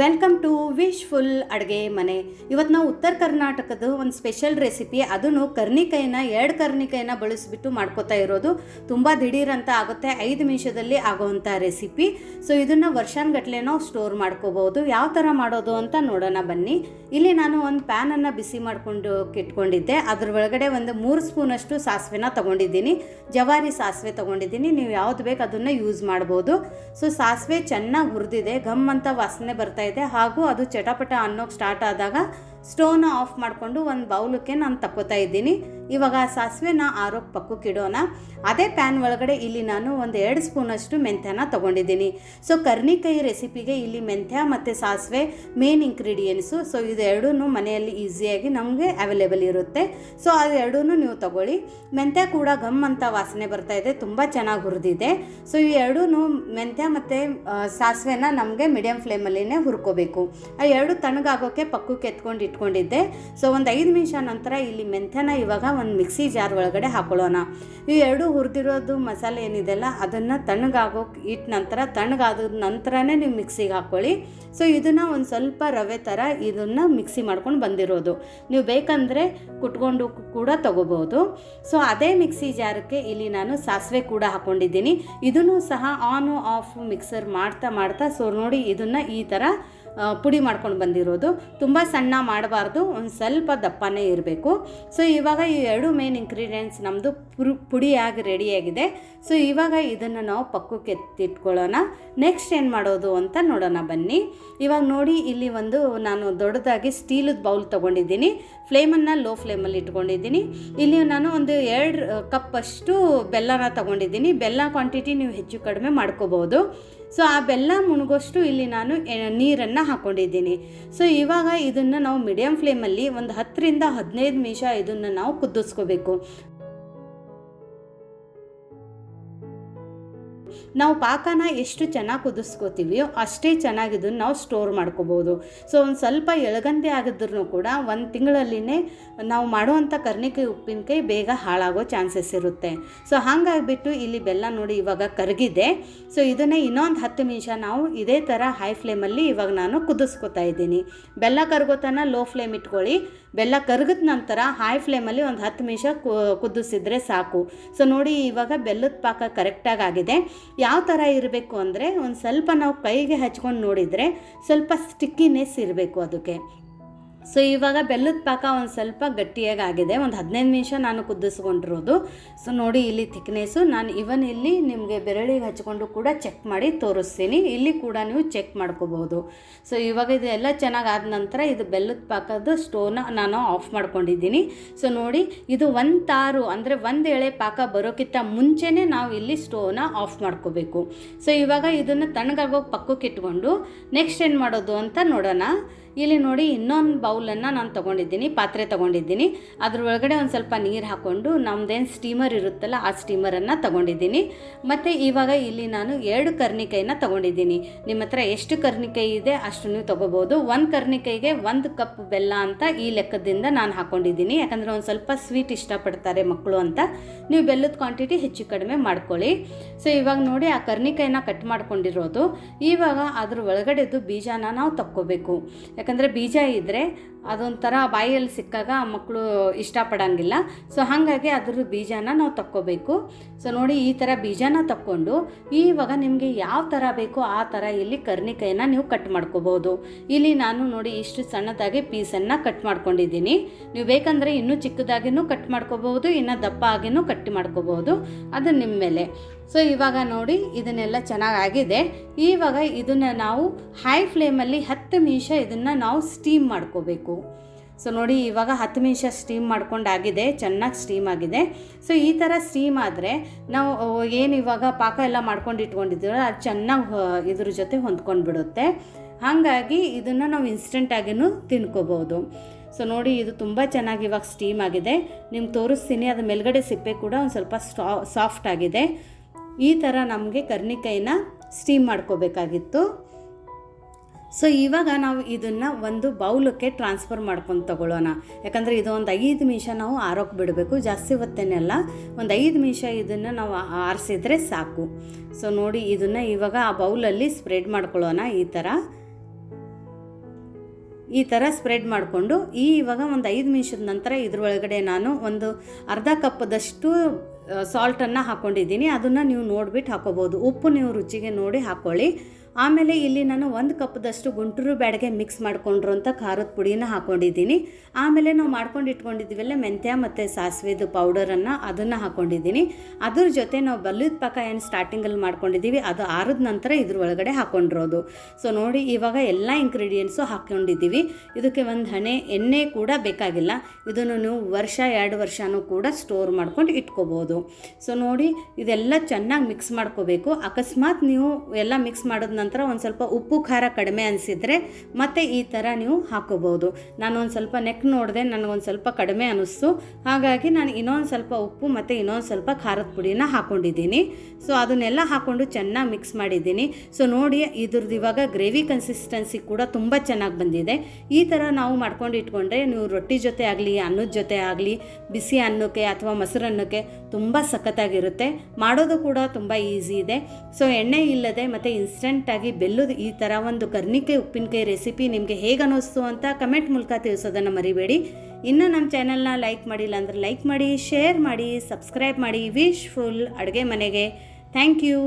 Welcome to wish full ಅಡುಗೆ ಮನೆ. ಇವತ್ತು ನಾವು ಉತ್ತರ ಕರ್ನಾಟಕದ ಒಂದು ಸ್ಪೆಷಲ್ ರೆಸಿಪಿ ಅದನ್ನು ಕರ್ನಿಕಾಯಿನ ಎರಡು ಕರ್ನಿಕಾಯಿನ ಬಳಸಿಬಿಟ್ಟು ಮಾಡ್ಕೋತಾ ಇರೋದು. ತುಂಬ ದಿಢೀರಂತ ಆಗುತ್ತೆ. ಐದು ನಿಮಿಷದಲ್ಲಿ ಆಗೋವಂಥ ರೆಸಿಪಿ ಸೊ ಇದನ್ನು ವರ್ಷಾನ್ಗಟ್ಟಲೆ ನಾವು ಸ್ಟೋರ್ ಮಾಡ್ಕೋಬೋದು. ಯಾವ ಥರ ಮಾಡೋದು ಅಂತ ನೋಡೋಣ ಬನ್ನಿ. ಇಲ್ಲಿ ನಾನು ಒಂದು ಪ್ಯಾನನ್ನು ಬಿಸಿ ಮಾಡಿಕೊಂಡು ಇಟ್ಕೊಂಡಿದ್ದೆ ಅದ್ರ ಒಳಗಡೆ ಒಂದು ಮೂರು ಸ್ಪೂನಷ್ಟು ಸಾಸಿವೆನ ತೊಗೊಂಡಿದ್ದೀನಿ. ಜವಾರಿ ಸಾಸಿವೆ ತೊಗೊಂಡಿದ್ದೀನಿ. ನೀವು ಯಾವ್ದು ಬೇಕು ಅದನ್ನು ಯೂಸ್ ಮಾಡ್ಬೋದು. ಸೊ ಸಾಸಿವೆ ಚೆನ್ನಾಗಿ ಹುರಿದಿದೆ. ಘಮ್ ಅಂತ ವಾಸನೆ ಬರ್ತಾ ಇದೆ. ಹಾಗೂ ಅದು ಚಟಪಟ ಅನ್ನೋಕೆ ಸ್ಟಾರ್ಟ್ ಆದಾಗ ಸ್ಟೋವ್ನ ಆಫ್ ಮಾಡಿಕೊಂಡು ಒಂದು ಬೌಲಕ್ಕೆ ನಾನು ತಕ್ಕೋತಾ ಇದ್ದೀನಿ. ಇವಾಗ ಸಾಸಿವೆನ ಆರೋಗ್ಯ ಪಕ್ಕಕ್ಕೆ ಇಡೋಣ. ಅದೇ ಪ್ಯಾನ್ ಒಳಗಡೆ ಇಲ್ಲಿ ನಾನು ಒಂದು ಎರಡು ಸ್ಪೂನಷ್ಟು ಮೆಂತ್ಯನ ತೊಗೊಂಡಿದ್ದೀನಿ. ಸೊ ಕರ್ನಿಕಾಯಿ ರೆಸಿಪಿಗೆ ಇಲ್ಲಿ ಮೆಂತ್ಯ ಮತ್ತು ಸಾಸಿವೆ ಮೇನ್ ಇಂಗ್ರೀಡಿಯೆಂಟ್ಸು ಸೊ ಇದೆರಡೂ ಮನೆಯಲ್ಲಿ ಈಸಿಯಾಗಿ ನಮಗೆ ಅವೈಲೇಬಲ್ ಇರುತ್ತೆ. ಸೊ ಅದೆರಡೂ ನೀವು ತಗೊಳ್ಳಿ. ಮೆಂತ್ಯ ಕೂಡ ಗಮ್ ಅಂತ ವಾಸನೆ ಬರ್ತಾ ಇದೆ, ತುಂಬ ಚೆನ್ನಾಗಿ ಹುರಿದಿದೆ. ಸೊ ಈ ಎರಡೂ ಮೆಂತ್ಯ ಮತ್ತು ಸಾಸಿವೆನ ನಮಗೆ ಮೀಡಿಯಮ್ ಫ್ಲೇಮಲ್ಲಿನೇ ಹುರ್ಕೋಬೇಕು. ಆ ಎರಡು ತಣ್ಣಗಾಗೋಕ್ಕೆ ಪಕ್ಕಕ್ಕೆ ಎತ್ಕೊಂಡು ಇಟ್ಕೊಂಡಿದ್ದೆ. ಸೊ ಒಂದು ಐದು ನಿಮಿಷ ನಂತರ ಇಲ್ಲಿ ಮೆಂತ್ಯನ ಇವಾಗ ಒಂದು ಮಿಕ್ಸಿ ಜಾರ್ ಒಳಗಡೆ ಹಾಕೊಳ್ಳೋಣ. ಈ ಎರಡು ಹುರಿದಿರೋದು ಮಸಾಲೆ ಏನಿದೆಯಲ್ಲ ಅದನ್ನು ತಣ್ಣಗಾಗೋಕೆ ಇಟ್ಟ ನಂತರ ತಣ್ಣಗಾದ ನಂತರನೇ ನೀವು ಮಿಕ್ಸಿಗೆ ಹಾಕ್ಕೊಳ್ಳಿ ಸೊ, ಇದನ್ನು ಒಂದು ಸ್ವಲ್ಪ ರವೆ ಥರ ಇದನ್ನು ಮಿಕ್ಸಿ ಮಾಡ್ಕೊಂಡು ಬಂದಿರೋದು. ನೀವು ಬೇಕಂದರೆ ಕುಟ್ಕೊಂಡು ಕೂಡ ತೊಗೋಬೋದು. ಸೊ, ಅದೇ ಮಿಕ್ಸಿ ಜಾರಕ್ಕೆ ಇಲ್ಲಿ ನಾನು ಸಾಸಿವೆ ಕೂಡ ಹಾಕ್ಕೊಂಡಿದ್ದೀನಿ ಇದನ್ನು ಸಹ ಆನು ಆಫ್ ಮಿಕ್ಸರ್ ಮಾಡ್ತಾ ಮಾಡ್ತಾ ಸೊ, ನೋಡಿ ಇದನ್ನು ಈ ಥರ ಪುಡಿ ಮಾಡ್ಕೊಂಡು ಬಂದಿರೋದು. ತುಂಬ ಸಣ್ಣ ಮಾಡಬಾರ್ದು, ಒಂದು ಸ್ವಲ್ಪ ದಪ್ಪನೇ ಇರಬೇಕು. ಸೊ ಇವಾಗ ಈ ಎರಡು ಮೇನ್ ಇಂಗ್ರೀಡಿಯೆಂಟ್ಸ್ ನಮ್ಮದು ಪುರು ಪುಡಿಯಾಗಿ ರೆಡಿಯಾಗಿದೆ ಸೊ ಇವಾಗ ಇದನ್ನು ನಾವು ಪಕ್ಕಕ್ಕೆ ಎತ್ತಿಟ್ಕೊಳ್ಳೋಣ. ನೆಕ್ಸ್ಟ್ ಏನು ಮಾಡೋದು ಅಂತ ನೋಡೋಣ ಬನ್ನಿ. ಇವಾಗ ನೋಡಿ, ಇಲ್ಲಿ ಒಂದು ನಾನು ದೊಡ್ಡದಾಗಿ ಸ್ಟೀಲದ ಬೌಲ್ ತೊಗೊಂಡಿದ್ದೀನಿ. ಫ್ಲೇಮನ್ನು ಲೋ ಫ್ಲೇಮಲ್ಲಿ ಇಟ್ಕೊಂಡಿದ್ದೀನಿ. ಇಲ್ಲಿ ನಾನು ಒಂದು ಎರಡು ಕಪ್ಪಷ್ಟು ಬೆಲ್ಲನ ತೊಗೊಂಡಿದ್ದೀನಿ. ಬೆಲ್ಲ ಕ್ವಾಂಟಿಟಿ ನೀವು ಹೆಚ್ಚು ಕಡಿಮೆ ಮಾಡ್ಕೋಬೋದು. ಸೊ ಆ ಬೆಲ್ಲ ಮುಣಗೋಷ್ಟು ಇಲ್ಲಿ ನಾನು ನೀರನ್ನು ಹಾಕ್ಕೊಂಡಿದ್ದೀನಿ ಸೊ ಇವಾಗ ಇದನ್ನು ನಾವು ಮೀಡಿಯಮ್ ಫ್ಲೇಮಲ್ಲಿ ಒಂದು ಹತ್ತರಿಂದ ಹದಿನೈದು ನಿಮಿಷ ಇದನ್ನು ನಾವು ಕುದಿಸ್ಕೋಬೇಕು. ನಾವು ಪಾಕನ ಎಷ್ಟು ಚೆನ್ನಾಗಿ ಕುದಿಸ್ಕೋತೀವಿಯೋ ಅಷ್ಟೇ ಚೆನ್ನಾಗಿ ಇದನ್ನು ನಾವು ಸ್ಟೋರ್ ಮಾಡ್ಕೋಬೋದು. ಸೊ ಒಂದು ಸ್ವಲ್ಪ ಎಳಗಂದೆ ಆಗಿದ್ರೂ ಕೂಡ ಒಂದು ತಿಂಗಳಲ್ಲಿನೇ ನಾವು ಮಾಡುವಂಥ ಕರ್ನಿಕಾಯಿ ಉಪ್ಪಿನಕಾಯಿ ಬೇಗ ಹಾಳಾಗೋ ಚಾನ್ಸಸ್ ಇರುತ್ತೆ. ಸೊ ಹಾಗಾಗಿಬಿಟ್ಟು ಇಲ್ಲಿ ಬೆಲ್ಲ ನೋಡಿ ಇವಾಗ ಕರಗಿದೆ. ಸೊ ಇದನ್ನೇ ಇನ್ನೊಂದು ಹತ್ತು ನಿಮಿಷ ನಾವು ಇದೇ ಥರ ಹೈ ಫ್ಲೇಮಲ್ಲಿ ಇವಾಗ ನಾನು ಕುದಿಸ್ಕೊತಾ ಇದ್ದೀನಿ. ಬೆಲ್ಲ ಕರಗೋತನ ಲೋ ಫ್ಲೇಮ್ ಇಟ್ಕೊಳ್ಳಿ. ಬೆಲ್ಲ ಕರಗಿದ ನಂತರ ಹೈ ಫ್ಲೇಮಲ್ಲಿ ಒಂದು ಹತ್ತು ನಿಮಿಷ ಕುದಿಸಿದ್ರೆ ಸಾಕು. ಸೊ ನೋಡಿ ಇವಾಗ ಬೆಲ್ಲದ ಪಾಕ ಕರೆಕ್ಟಾಗಿ ಆಗಿದೆ. ಯಾವ ಥರ ಇರಬೇಕು ಅಂದರೆ ಒಂದು ಸ್ವಲ್ಪ ನಾವು ಕೈಗೆ ಹಚ್ಕೊಂಡು ನೋಡಿದರೆ ಸ್ವಲ್ಪ ಸ್ಟಿಕ್ಕಿನೆಸ್ ಇರಬೇಕು ಅದಕ್ಕೆ. ಸೊ ಇವಾಗ ಬೆಲ್ಲದ ಪಾಕ ಒಂದು ಸ್ವಲ್ಪ ಗಟ್ಟಿಯಾಗಿ ಆಗಿದೆ ಒಂದು ಹದಿನೈದು ನಿಮಿಷ ನಾನು ಕುದಿಸ್ಕೊಂಡಿರೋದು. ಸೊ ನೋಡಿ ಇಲ್ಲಿ ಥಿಕ್ನೆಸ್ಸು ನಾನು ಇವನ್ ಇಲ್ಲಿ ನಿಮಗೆ ಬೆರಳಿಗೆ ಹಚ್ಕೊಂಡು ಕೂಡ ಚೆಕ್ ಮಾಡಿ ತೋರಿಸ್ತೀನಿ. ಇಲ್ಲಿ ಕೂಡ ನೀವು ಚೆಕ್ ಮಾಡ್ಕೋಬೋದು. ಸೊ ಇವಾಗ ಇದೆಲ್ಲ ಚೆನ್ನಾಗಿ ಆದ ನಂತರ ಇದು ಬೆಲ್ಲದ ಪಾಕದ ಸ್ಟೋವ್ನ ನಾನು ಆಫ್ ಮಾಡ್ಕೊಂಡಿದ್ದೀನಿ. ಸೊ ನೋಡಿ ಇದು ಒಂದು ತಾರು, ಅಂದರೆ ಒಂದು ಎಳೆ ಪಾಕ ಬರೋಕ್ಕಿಂತ ಮುಂಚೆನೇ ನಾವು ಇಲ್ಲಿ ಸ್ಟೋವ್ನ ಆಫ್ ಮಾಡ್ಕೋಬೇಕು. ಸೊ ಇವಾಗ ಇದನ್ನು ತಣ್ಣಗಾಗೋಗಿ ಪಕ್ಕಕ್ಕೆ ಇಟ್ಕೊಂಡು ನೆಕ್ಸ್ಟ್ ಏನು ಮಾಡೋದು ಅಂತ ನೋಡೋಣ. ಇಲ್ಲಿ ನೋಡಿ ಇನ್ನೊಂದು ಬೌಲನ್ನು ನಾನು ತೊಗೊಂಡಿದ್ದೀನಿ, ಪಾತ್ರೆ ತೊಗೊಂಡಿದ್ದೀನಿ. ಅದ್ರ ಒಳಗಡೆ ಒಂದು ಸ್ವಲ್ಪ ನೀರು ಹಾಕ್ಕೊಂಡು ನಮ್ಮದೇನು ಸ್ಟೀಮರ್ ಇರುತ್ತಲ್ಲ ಆ ಸ್ಟೀಮರನ್ನು ತೊಗೊಂಡಿದ್ದೀನಿ. ಮತ್ತು ಇವಾಗ ಇಲ್ಲಿ ನಾನು ಎರಡು ಕರ್ನಿಕಾಯಿನ ತೊಗೊಂಡಿದ್ದೀನಿ. ನಿಮ್ಮ ಹತ್ರ ಎಷ್ಟು ಕರ್ನಿಕಾಯಿ ಇದೆ ಅಷ್ಟು ನೀವು ತೊಗೋಬೋದು. ಒಂದು ಕರ್ನಿಕಾಯಿಗೆ ಒಂದು ಕಪ್ ಬೆಲ್ಲ ಅಂತ ಈ ಲೆಕ್ಕದಿಂದ ನಾನು ಹಾಕ್ಕೊಂಡಿದ್ದೀನಿ ಯಾಕಂದರೆ ಒಂದು ಸ್ವಲ್ಪ ಸ್ವೀಟ್ ಇಷ್ಟಪಡ್ತಾರೆ ಮಕ್ಕಳು ಅಂತ. ನೀವು ಬೆಲ್ಲದ ಕ್ವಾಂಟಿಟಿ ಹೆಚ್ಚು ಕಡಿಮೆ ಮಾಡ್ಕೊಳ್ಳಿ. ಸೊ ಇವಾಗ ನೋಡಿ ಆ ಕರ್ನಿಕಾಯಿನ ಕಟ್ ಮಾಡ್ಕೊಂಡಿರೋದು. ಇವಾಗ ಅದ್ರ ಒಳಗಡೆದು ಬೀಜನ ನಾವು ತಕ್ಕೋಬೇಕು. ಯಾಕಂದರೆ ಬೀಜ ಇದ್ದರೆ ಅದೊಂಥರ ಬಾಯಲ್ಲಿ ಸಿಕ್ಕಾಗ ಮಕ್ಕಳು ಇಷ್ಟಪಡೋಂಗಿಲ್ಲ. ಸೊ ಹಾಗಾಗಿ ಅದ್ರ ಬೀಜನ ನಾವು ತಕ್ಕೋಬೇಕು. ಸೊ ನೋಡಿ ಈ ಥರ ಬೀಜನ ತಕ್ಕೊಂಡು ಇವಾಗ ನಿಮಗೆ ಯಾವ ಥರ ಬೇಕೋ ಆ ಥರ ಇಲ್ಲಿ ಕರ್ನಿಕಾಯಿನ ನೀವು ಕಟ್ ಮಾಡ್ಕೋಬೋದು. ಇಲ್ಲಿ ನಾನು ನೋಡಿ ಇಷ್ಟು ಸಣ್ಣದಾಗಿ ಪೀಸನ್ನು ಕಟ್ ಮಾಡ್ಕೊಂಡಿದ್ದೀನಿ. ನೀವು ಬೇಕಂದರೆ ಇನ್ನೂ ಚಿಕ್ಕದಾಗಿನೂ ಕಟ್ ಮಾಡ್ಕೋಬೋದು, ಇನ್ನು ದಪ್ಪ ಆಗಿನೂ ಕಟ್ ಮಾಡ್ಕೋಬೋದು. ಅದು ನಿಮ್ಮ ಮೇಲೆ. ಸೊ ಇವಾಗ ನೋಡಿ ಇದನ್ನೆಲ್ಲ ಚೆನ್ನಾಗಿ ಆಗಿದೆ ಇವಾಗ ಇದನ್ನು ನಾವು ಹೈ ಫ್ಲೇಮಲ್ಲಿ ಹತ್ತು ನಿಮಿಷ ಇದನ್ನು ನಾವು ಸ್ಟೀಮ್ ಮಾಡ್ಕೋಬೇಕು. ಸೊ ನೋಡಿ ಇವಾಗ ಹತ್ತು ನಿಮಿಷ ಸ್ಟೀಮ್ ಮಾಡ್ಕೊಂಡಾಗಿದೆ, ಚೆನ್ನಾಗಿ ಸ್ಟೀಮ್ ಆಗಿದೆ. ಸೊ ಈ ಥರ ಸ್ಟೀಮ್ ಆದರೆ ನಾವು ಏನು ಇವಾಗ ಪಾಕ ಎಲ್ಲ ಮಾಡ್ಕೊಂಡು ಇಟ್ಕೊಂಡಿದ್ದೀವಲ್ಲ, ಅದು ಚೆನ್ನಾಗಿ ಇದ್ರ ಜೊತೆ ಹೊಂದ್ಕೊಂಡು ಬಿಡುತ್ತೆ ಹಾಗಾಗಿ ಇದನ್ನು ನಾವು ಇನ್ಸ್ಟೆಂಟಾಗಿನೂ ತಿನ್ಕೋಬೋದು ಸೊ ನೋಡಿ ಇದು ತುಂಬ ಚೆನ್ನಾಗಿ ಇವಾಗ ಸ್ಟೀಮ್ ಆಗಿದೆ. ನಿಮ್ಗೆ ತೋರಿಸ್ತೀನಿ, ಅದು ಮೇಲ್ಗಡೆ ಸಿಪ್ಪೆ ಕೂಡ ಒಂದು ಸ್ವಲ್ಪ ಸಾಫ್ಟ್ ಆಗಿದೆ. ಈ ಥರ ನಮಗೆ ಕರ್ನಿಕಾಯಿನ ಸ್ಟೀಮ್ ಮಾಡ್ಕೋಬೇಕಾಗಿತ್ತು. ಸೊ ಇವಾಗ ನಾವು ಇದನ್ನು ಒಂದು ಬೌಲಕ್ಕೆ ಟ್ರಾನ್ಸ್ಫರ್ ಮಾಡ್ಕೊಂಡು ತಗೊಳ್ಳೋಣ. ಯಾಕಂದರೆ ಇದು ಒಂದು ಐದು ನಿಮಿಷ ನಾವು ಆರೋಕ್ಕೆ ಬಿಡಬೇಕು. ಜಾಸ್ತಿ ಹೊತ್ತೇನೆಲ್ಲ ಒಂದು ಐದು ನಿಮಿಷ ಇದನ್ನು ನಾವು ಆರಿಸಿದ್ರೆ ಸಾಕು. ಸೊ ನೋಡಿ ಇದನ್ನು ಇವಾಗ ಆ ಬೌಲಲ್ಲಿ ಸ್ಪ್ರೆಡ್ ಮಾಡ್ಕೊಳ್ಳೋಣ ಈ ಥರ. ಈ ಥರ ಸ್ಪ್ರೆಡ್ ಮಾಡಿಕೊಂಡು ಈ ಇವಾಗ ಒಂದು ಐದು ನಿಮಿಷದ ನಂತರ ಇದ್ರೊಳಗಡೆ ನಾನು ಒಂದು ಅರ್ಧ ಕಪ್ಪದಷ್ಟು ಸಾಲ್ಟನ್ನು ಹಾಕ್ಕೊಂಡಿದ್ದೀನಿ ಅದನ್ನು ನೀವು ನೋಡಿಬಿಟ್ಟು ಹಾಕೋಬೋದು. ಉಪ್ಪು ನೀವು ರುಚಿಗೆ ನೋಡಿ ಹಾಕ್ಕೊಳ್ಳಿ ಆಮೇಲೆ ಇಲ್ಲಿ ನಾನು ಒಂದು ಕಪ್ದಷ್ಟು ಗುಂಟೂರು ಬ್ಯಾಡಗೆ ಮಿಕ್ಸ್ ಮಾಡ್ಕೊಂಡಿರೋಂಥ ಖಾರದ ಪುಡಿನ ಹಾಕ್ಕೊಂಡಿದ್ದೀನಿ ಆಮೇಲೆ ನಾವು ಮಾಡ್ಕೊಂಡು ಇಟ್ಕೊಂಡಿದ್ದೀವಲ್ಲ ಮೆಂತ್ಯ ಮತ್ತು ಸಾಸಿವೆದು ಪೌಡರನ್ನು ಅದನ್ನು ಹಾಕ್ಕೊಂಡಿದ್ದೀನಿ ಅದ್ರ ಜೊತೆ ನಾವು ಬಲ್ಲದ ಪಾಕ ಏನು ಸ್ಟಾರ್ಟಿಂಗಲ್ಲಿ ಮಾಡ್ಕೊಂಡಿದ್ದೀವಿ, ಅದು ಆರಿದ ನಂತರ ಇದ್ರ ಒಳಗಡೆ ಹಾಕ್ಕೊಂಡಿರೋದು ಸೊ ನೋಡಿ ಇವಾಗ ಎಲ್ಲ ಇಂಗ್ರೀಡಿಯೆಂಟ್ಸು ಹಾಕ್ಕೊಂಡಿದ್ದೀವಿ ಇದಕ್ಕೆ ಒಂದು ಹಣೆ, ಎಣ್ಣೆ ಕೂಡ ಬೇಕಾಗಿಲ್ಲ. ಇದನ್ನು ನೀವು ವರ್ಷ, ಎರಡು ವರ್ಷನೂ ಕೂಡ ಸ್ಟೋರ್ ಮಾಡ್ಕೊಂಡು ಇಟ್ಕೋಬೋದು. ಸೊ ನೋಡಿ ಇದೆಲ್ಲ ಚೆನ್ನಾಗಿ ಮಿಕ್ಸ್ ಮಾಡ್ಕೋಬೇಕು. ಅಕಸ್ಮಾತ್ ನೀವು ಎಲ್ಲ ಮಿಕ್ಸ್ ಮಾಡಿದ ಒಂದು ಸ್ವಲ್ಪ ಉಪ್ಪು, ಖಾರ ಕಡಿಮೆ ಅನಿಸಿದರೆ ಮತ್ತೆ ಈ ಥರ ನೀವು ಹಾಕೋಬೋದು ನಾನು ಒಂದು ಸ್ವಲ್ಪ ನೆಕ್ ನೋಡಿದೆ ನನಗೊಂದು ಸ್ವಲ್ಪ ಕಡಿಮೆ ಅನ್ನಿಸ್ತು ಹಾಗಾಗಿ ನಾನು ಇನ್ನೊಂದು ಸ್ವಲ್ಪ ಉಪ್ಪು ಮತ್ತು ಇನ್ನೊಂದು ಸ್ವಲ್ಪ ಖಾರದ ಪುಡಿನ ಹಾಕ್ಕೊಂಡಿದ್ದೀನಿ ಸೊ ಅದನ್ನೆಲ್ಲ ಹಾಕ್ಕೊಂಡು ಚೆನ್ನಾಗಿ ಮಿಕ್ಸ್ ಮಾಡಿದ್ದೀನಿ. ಸೊ ನೋಡಿ, ಇದ್ರದ್ದು ಇವಾಗ ಗ್ರೇವಿ ಕನ್ಸಿಸ್ಟೆನ್ಸಿ ಕೂಡ ತುಂಬ ಚೆನ್ನಾಗಿ ಬಂದಿದೆ. ಈ ಥರ ನಾವು ಮಾಡ್ಕೊಂಡು ಇಟ್ಕೊಂಡ್ರೆ ನೀವು ರೊಟ್ಟಿ ಜೊತೆ ಆಗಲಿ, ಅನ್ನದ ಜೊತೆ ಆಗಲಿ, ಬಿಸಿ ಅನ್ನಕ್ಕೆ ಅಥವಾ ಮೊಸರನ್ನಕ್ಕೆ ತುಂಬ ಸಖತ್ತಾಗಿರುತ್ತೆ. ಮಾಡೋದು ಕೂಡ ತುಂಬ ಈಸಿ ಇದೆ. ಸೊ ಎಣ್ಣೆ ಇಲ್ಲದೆ ಮತ್ತು ಇನ್ಸ್ಟೆಂಟಾಗಿ ಬೆಲ್ಲದ ಈ ಥರ ಒಂದು ಕರ್ನಿಕಾಯಿ ಉಪ್ಪಿನಕಾಯಿ ರೆಸಿಪಿ ನಿಮಗೆ ಹೇಗೆ ಅನ್ನಿಸ್ತು ಅಂತ ಕಮೆಂಟ್ ಮೂಲಕ ತಿಳಿಸೋದನ್ನು ಮರಿಬೇಡಿ. ಇನ್ನು ನಮ್ಮ ಚಾನಲ್ನ ಲೈಕ್ ಮಾಡಿಲ್ಲ ಅಂದರೆ ಲೈಕ್ ಮಾಡಿ ಶೇರ್ ಮಾಡಿ ಸಬ್ಸ್ಕ್ರೈಬ್ ಮಾಡಿ. ವಿಶ್ ಫುಲ್ ಅಡುಗೆ ಮನೆಗೆ. Thank you